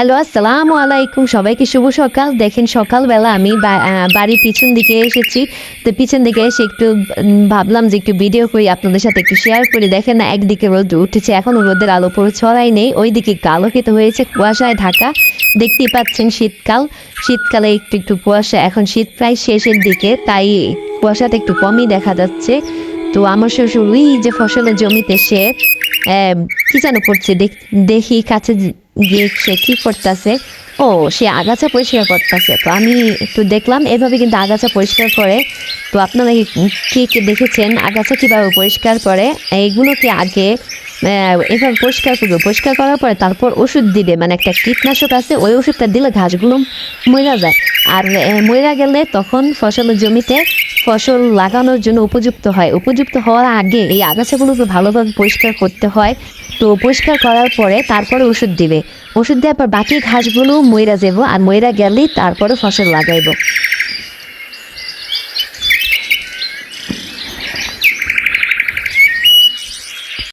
Hello, আসসালামু আলাইকুম। সবাইকে শুভ সকাল। দেখেন, সকালবেলা আমি বাড়ির পিছন দিকে এসেছি। তো পিছন দিকে এসে একটু ভাবলাম যে একটু ভিডিও করি, আপনাদের সাথে একটু শেয়ার করি। দেখেন না, একদিকে রোদ উঠেছে, এখনও রোদের আলো পুরো ছড়াই নেই। ওইদিকে আলোকিত হয়েছে, কুয়াশায় ঢাকা। দেখতেই পাচ্ছেন শীতকাল। শীতকালে একটু একটু কুয়াশা। এখন শীত প্রায় শেষের দিকে, তাই কুয়াশাটা একটু কমই দেখা যাচ্ছে। তো আমার শ্বশুর, ওই যে ফসলের জমিতে সে কি যেন করছে দেখি, কাছে যে- সে কি করতেছে, ও, সে আগাছা পরিষ্কার করতেছে। তো আমি একটু দেখলাম, এভাবে কিন্তু আগাছা পরিষ্কার করে। তো আপনারা কি- কে দেখেছেন? আগাছা কীভাবে পরিষ্কার করে? এইগুলোকে আগে এভাবে পরিষ্কার করবে। পরিষ্কার করার পরে তারপর ওষুধ দিবে। মানে একটা কীটনাশক আছে, ওই ওষুধটা দিলে ঘাসগুলো মরে যায়। আর মরে গেলে তখন ফসলের জমিতে ফসল লাগানোর জন্য উপযুক্ত হয়। উপযুক্ত হওয়ার আগে এই আগাছাগুলোকে ভালোভাবে পরিষ্কার করতে হয়। তো পরিষ্কার করার পরে তারপরে ওষুধ দিবে। ওষুধ দেওয়ার পর বাকি ঘাসগুলো ময়রা যাব আর ময়রা গেলেই তারপরে ফসল লাগাইবো।